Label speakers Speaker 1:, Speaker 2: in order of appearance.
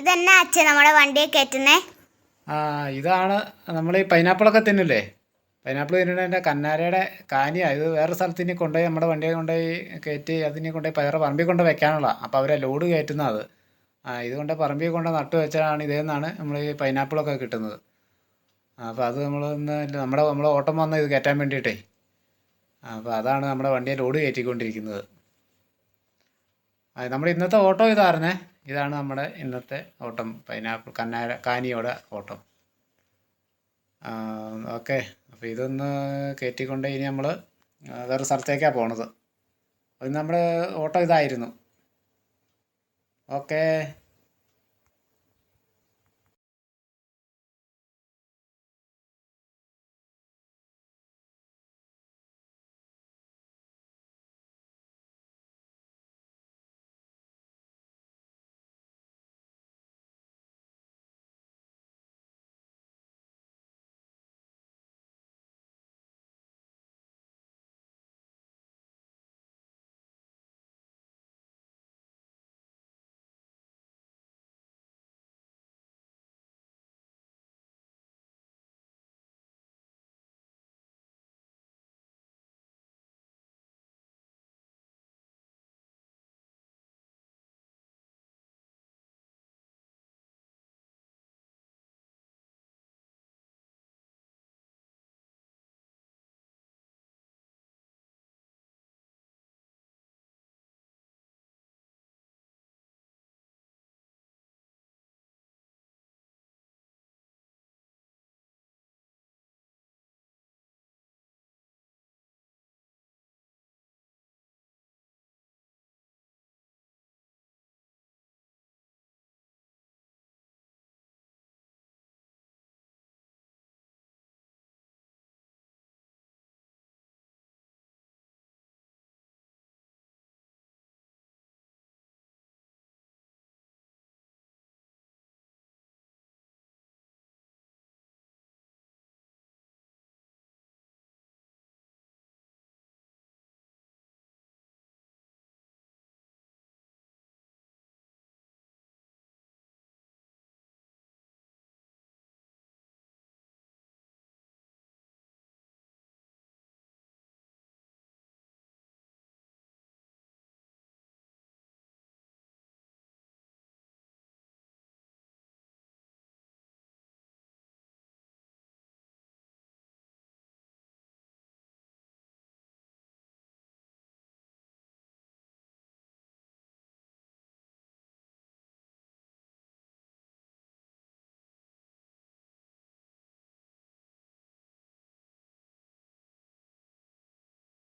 Speaker 1: ഇതെന്നാ അച്ഛൻ നമ്മുടെ വണ്ടിയെ കയറ്റുന്നേ
Speaker 2: ആ ഇതാണ് നമ്മൾ ഈ പൈനാപ്പിളൊക്കെ തിന്നില്ലേ? പൈനാപ്പിൾ തിന്നണതിന്റെ കന്നാരയുടെ കാനിയാണ് ഇത് വേറെ സ്ഥലത്ത് ഇനി കൊണ്ടുപോയി നമ്മുടെ വണ്ടിയെ കൊണ്ടുപോയി കയറ്റി അതിനെ കൊണ്ടുപോയി വേറെ പറമ്പിൽ കൊണ്ട് വെക്കാനുള്ള. അപ്പോൾ അവരെ ലോഡ് കയറ്റുന്നത് ആ ഇതുകൊണ്ട് പറമ്പിൽ കൊണ്ട് നട്ടു വെച്ചാണ് ഇതേ നിന്നാണ് നമ്മൾ ഈ പൈനാപ്പിളൊക്കെ കിട്ടുന്നത്. അപ്പോൾ അത് നമ്മൾ ഇന്ന് നമ്മുടെ നമ്മൾ ഓട്ടം വന്ന് ഇത് കയറ്റാൻ വേണ്ടിയിട്ടേ. അപ്പോൾ അതാണ് നമ്മുടെ വണ്ടിയെ ലോഡ് കയറ്റിക്കൊണ്ടിരിക്കുന്നത്. നമ്മുടെ ഇന്നത്തെ ഓട്ടോ ഇതായിരുന്നേ? ഇതാണ് നമ്മുടെ ഇന്നത്തെ ഓട്ടം. പൈനാപ്പിൾ കന്നാര കാനിയുടെ ഓട്ടം. ഓക്കെ. അപ്പോൾ ഇതൊന്ന് കയറ്റിക്കൊണ്ട് ഇനി നമ്മൾ വേറെ സ്ഥലത്തേക്കാണ് പോണത്. അത് നമ്മുടെ ഓട്ടം ഇതായിരുന്നു. ഓക്കേ.